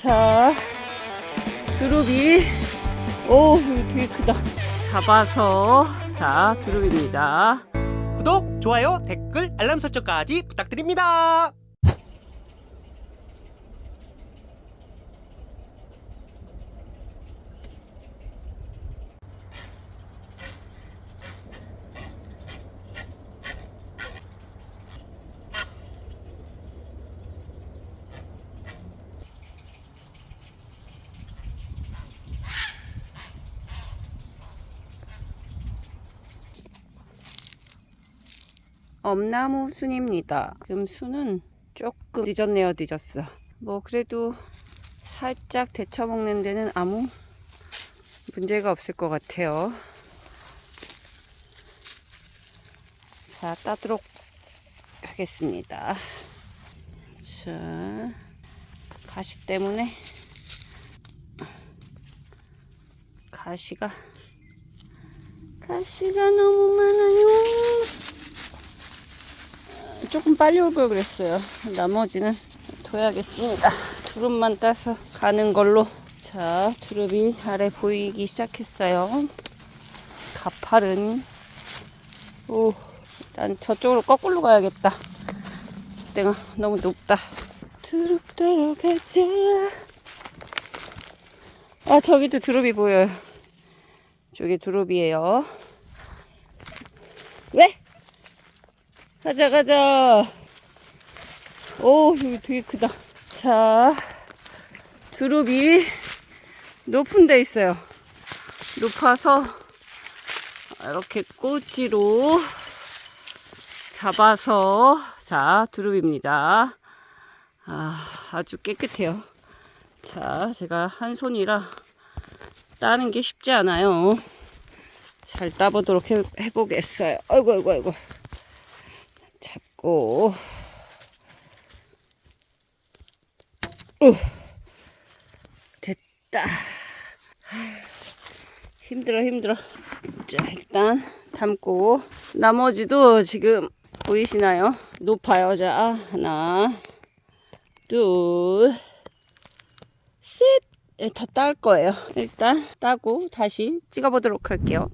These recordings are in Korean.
자, 두릅이, 오, 이거 되게 크다. 잡아서, 자, 두릅입니다. 구독, 좋아요, 댓글, 알람 설정까지 부탁드립니다. 엄나무 순입니다. 지금 순은 조금 늦었네요, 늦었어. 뭐 그래도 살짝 데쳐 먹는 데는 아무 문제가 없을 것 같아요. 자, 따도록 하겠습니다. 자, 가시 때문에 가시가 가시가 너무 많아요. 조금 빨리 올 걸 그랬어요. 나머지는 둬야겠습니다. 두릅만 따서 가는 걸로. 자, 두릅이 아래 보이기 시작했어요. 가파른. 오, 일단 저쪽으로 거꾸로 가야겠다. 내가 너무 높다. 두릅 따러 가자. 아, 저기도 두릅이 보여요. 저기 두릅이에요. 왜? 가자 가자. 오 여기 되게 크다. 자 두릅이 높은 데 있어요. 높아서 이렇게 꼬치로 잡아서 자 두릅입니다. 아, 아주 깨끗해요. 자 제가 한 손이라 따는 게 쉽지 않아요. 잘 따보도록 해, 해보겠어요. 아이고 아이고 아이고 잡고. 우 됐다. 힘들어 힘들어. 자 일단 담고. 나머지도 지금 보이시나요? 높아요. 자 하나 둘셋다 딸 거예요. 일단 따고 다시 찍어 보도록 할게요.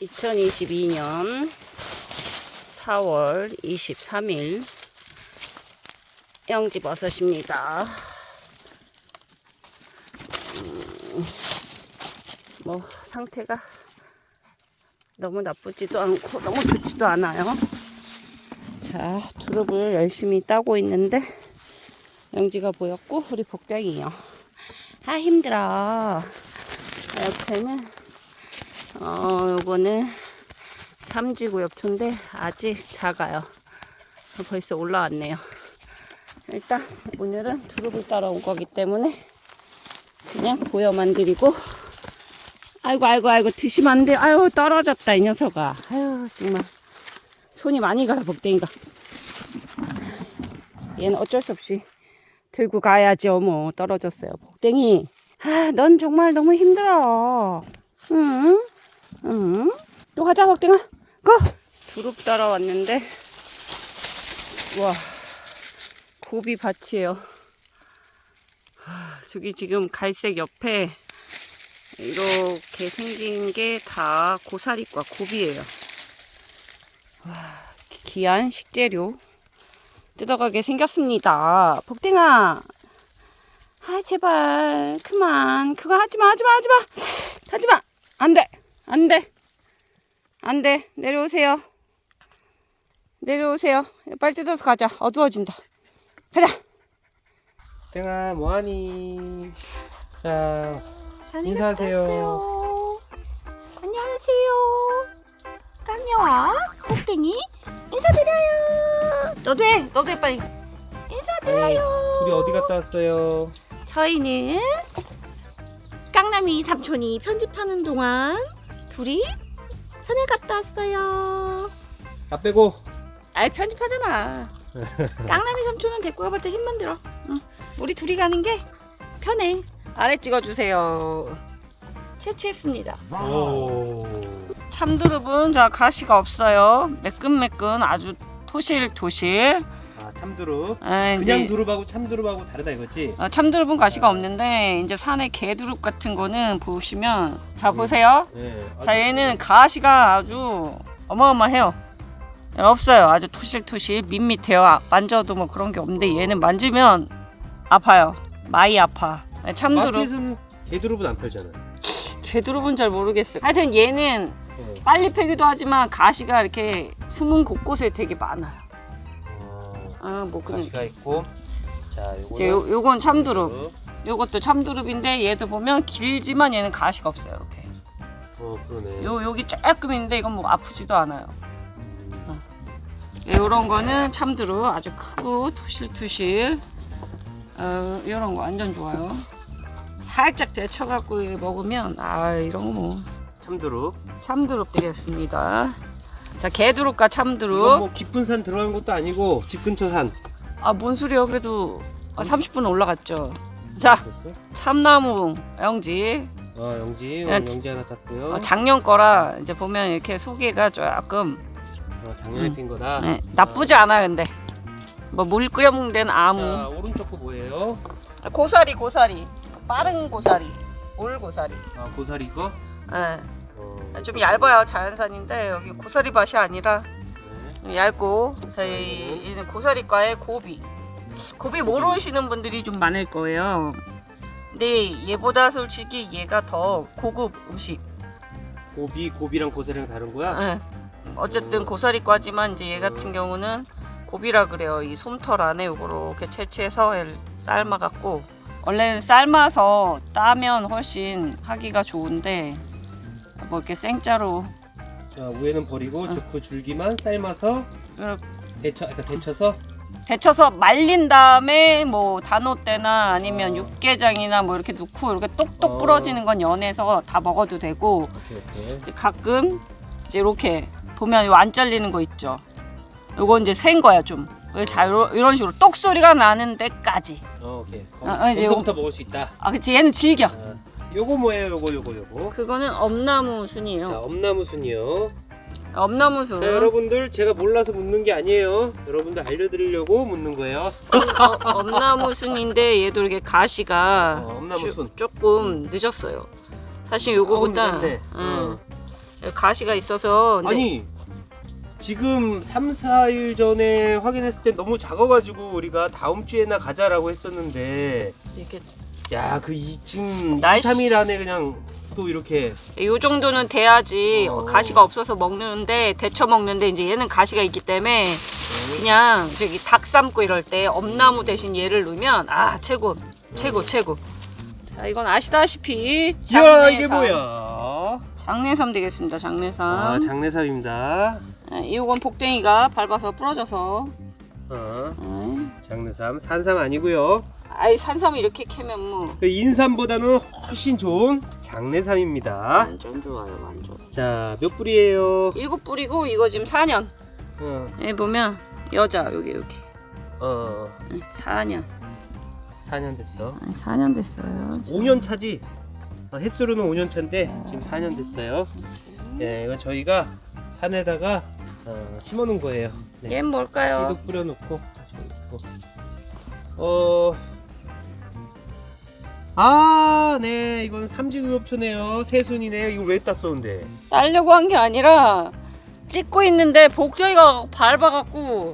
2022년 4월 23일 영지버섯입니다. 음, 뭐 상태가 너무 나쁘지도 않고 너무 좋지도 않아요. 자, 두릅을 열심히 따고 있는데 영지가 보였고 우리 복덩이요. 아 힘들어. 옆에는 어 요거는 삼지구엽초인데 아직 작아요. 벌써 올라왔네요. 일단 오늘은 두릅을 따라온 거기 때문에 그냥 보여만 드리고 아이고 아이고 아이고 드시면 안 돼. 아유 떨어졌다 이 녀석아. 아유 정말 손이 많이 가라 복댕이가. 얘는 어쩔 수 없이 들고 가야지 어머 떨어졌어요 복댕이. 아 넌 정말 너무 힘들어. 응? 응? 또 가자 복댕아. 고! 두릅 따라왔는데 와 고비 밭이에요. 하, 저기 지금 갈색 옆에 이렇게 생긴 게 다 고사리과 고비예요. 와, 귀한 식재료 뜯어가게 생겼습니다. 복댕아, 아 제발 그만 그거 하지마 하지마 하지마 하지마 안돼 안돼 안 돼 내려오세요. 내려오세요. 빨리 뜯어서 가자. 어두워진다. 가자. 땡아, 뭐하니? 자, 잘 인사하세요. 안녕하세요. 깡녀와 복댕이 인사드려요. 너도 해. 너도 해 빨리. 아니, 인사드려요. 둘이 어디 갔다 왔어요? 저희는 깡남이 삼촌이 편집하는 동안 둘이 산에 갔다 왔어요. 나 빼고. 아이 편집하잖아. 깡남이 삼촌은 데리고 가봤자 힘만 들어. 응. 우리 둘이 가는 게 편해. 아래 찍어주세요. 채취했습니다. 오. 참두릅은 자 가시가 없어요. 매끈매끈 아주 토실토실. 아, 참두릅. 아, 이제 그냥 두릅하고 참두릅하고 다르다 이거지? 아, 참두릅은 가시가 없는데 이제 산에 개두릅 같은 거는 보시면 자 보세요. 네. 자 얘는 가시가 아주 어마어마해요. 없어요. 아주 토실토실 밋밋해요. 아, 만져도 뭐 그런 게 없는데 얘는 만지면 아파요. 많이 아파. 참두릅 마트에서는 개두릅은 안 팔잖아. 개두릅은 잘 모르겠어요. 하여튼 얘는 네. 빨리 패기도 하지만 가시가 이렇게 숨은 곳곳에 되게 많아요. 어, 아뭐 그냥 가시가 있고. 자, 이제 요거는 요, 요건 참두릅. 요것도 참두릅인데 얘도 보면 길지만 얘는 가시가 없어요. 이렇게. 어, 그러네. 요 여기 조금 있는데 이건 뭐 아프지도 않아요. 음, 요런 거는 참두릅 아주 크고 투실투실. 어, 요런 거 완전 좋아요. 살짝 데쳐갖고 먹으면 아 이런 거 뭐 참두릅. 참두릅 되겠습니다. 자 개두릅과 참두릅. 이건 뭐 깊은 산 들어간 것도 아니고 집 근처 산. 아 뭔 소리야 그래도 아, 30분 올라갔죠. 자 됐어? 참나무 영지 어, 영지. 야, 오늘 지- 영지 하나 땄고요. 어, 작년 거라 이제 보면 이렇게 소개가 조금 어, 작년에 음. 핀 거다. 네, 나쁘지 않아 근데 뭐 물 끓여 먹는 데는 아무 자, 오른쪽 거 뭐예요? 고사리 고사리 빠른 고사리 올 고사리 아, 고사리 거? 예, 어, 좀 얇아요 자연산인데 여기 고사리 밭이 아니라 네. 좀 얇고 저희 얘는 고사리과의 고비 고비 모르시는 분들이 좀 많을 거예요 근데 얘보다 솔직히 얘가 더 고급 음식 고비, 고비랑 고사리랑 다른 거야? 예. 어쨌든 고사리과지만 이제 얘 같은 경우는 고비라 그래요. 이 솜털 안에 요거로 이렇게 채취해서 얘를 삶아갖고 원래는 삶아서 따면 훨씬 하기가 좋은데 뭐 이렇게 생짜로 자, 위에는 버리고 저그 줄기만 삶아서 이렇게 데쳐, 그러니까 데쳐서 데쳐서 말린 다음에 뭐 단오대나 아니면 어. 육개장이나 뭐 이렇게 넣고 이렇게 똑똑 어. 부러지는 건 연해서 다 먹어도 되고 이렇게 이렇게. 이제 가끔 이제 이렇게 보면 요안 잘리는 거 있죠. 요거 이제 센 거야 좀. 자 요런, 이런 식으로 똑 소리가 나는 데까지. 어, 오케이. 아, 아, 이제 여기서부터 먹을 수 있다. 아 그치 얘는 질겨. 아, 요거 뭐예요? 요거 요거 요거. 그거는 엄나무 순이에요. 자, 엄나무 순이요. 엄나무 순. 자, 여러분들 제가 몰라서 묻는 게 아니에요. 여러분들 알려드리려고 묻는 거예요. 어, 엄나무 순인데 얘도 이렇게 가시가 어, 엄나무 주- 순. 조금 늦었어요. 사실 요거보다 조금 늦었네. 응. 가시가 있어서 근데 아니 지금 3, 4일 전에 확인했을 때 너무 작아가지고 우리가 다음 주에나 가자라고 했었는데 이렇게 야 그이 지금 날씨- 2, 3일 안에 그냥 또 이렇게. 요 정도는 돼야지 어. 가시가 없어서 먹는데 데쳐 먹는데 이제 얘는 가시가 있기 때문에 그냥 저기 닭 삶고 이럴 때 엄나무 대신 얘를 넣으면 아 최고 최고 최고. 자 이건 아시다시피 이야 이게 장내삼. 뭐야? 장내삼 되겠습니다 장내삼. 아 장내삼입니다. 아, 이건 복댕이가 밟아서 부러져서. 어, 아, 장내삼 산삼 아니고요 아이 산삼 이렇게 캐면 뭐. 그 인삼보다는 훨씬 좋은 장내삼입니다. 완전 좋아요 완전. 자 몇 뿌리예요? 일곱 뿌리고 이거 지금 4년. 어, 여기 보면 여자 여기 여기. 어 4년. 4년 됐어. 아니 4년 됐어요. 5년 차지? 어, 햇수로는 5년 차인데 지금 4년 됐어요. 예, 이거 저희가 산에다가 어, 심어놓은 거예요. 네. 얘는 뭘까요? 씨도 뿌려놓고. 어. 아, 네, 이건 삼지의업초네요. 새순이네요. 이거 왜 땄었는데? 따려고 한 게 아니라 찍고 있는데 복덩이가 밟아갖고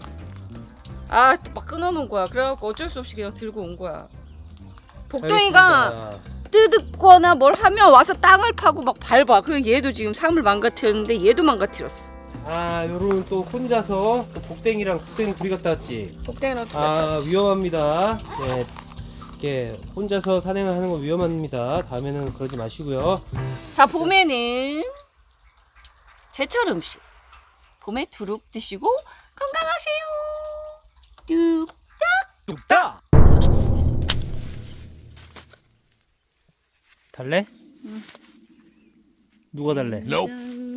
아 막 끊어놓은 거야 그래갖고 어쩔 수 없이 그냥 들고 온 거야 복덩이가 뜯거나 뭘 하면 와서 땅을 파고 막 밟아 그래서 얘도 지금 삶을 망가뜨렸는데 얘도 망가뜨렸어 아, 요런 또 혼자서 또 복댕이랑 복댕이 둘이 갔다 왔지. 복덩이는 어떻게 아, 위험합니다. 네, 이렇게 혼자서 산행을 하는 거 위험합니다. 다음에는 그러지 마시고요. 자 봄에는 제철 음식 봄에 두릅 드시고 건강하세요 뚝 뚝딱. 달래? 누가 달래?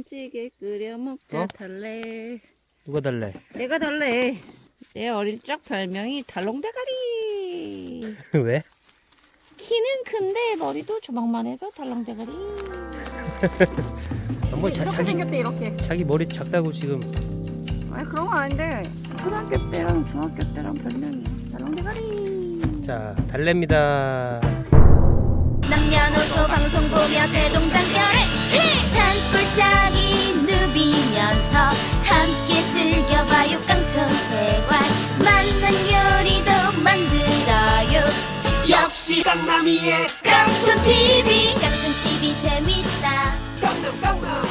찌개 끓여 먹자 어? 달래 누가 달래? 내가 달래 내 어릴 적 별명이 달롱대가리 왜? 키는 큰데 머리도 조망만해서 달롱대가리 뭐 이렇게 생겼대 이렇게 자기 머리 작다고 지금 아 아니 그런 거 아닌데 초등학교 때랑 중학교 때랑 별명이야. 달랑대가리. 자 달래입니다. 남녀노소 방송 보며 대동단결에 산골짜기 누비면서 TV의 깡촌 TV. 깜짝 TV 재밌다. 깡촌 깡촌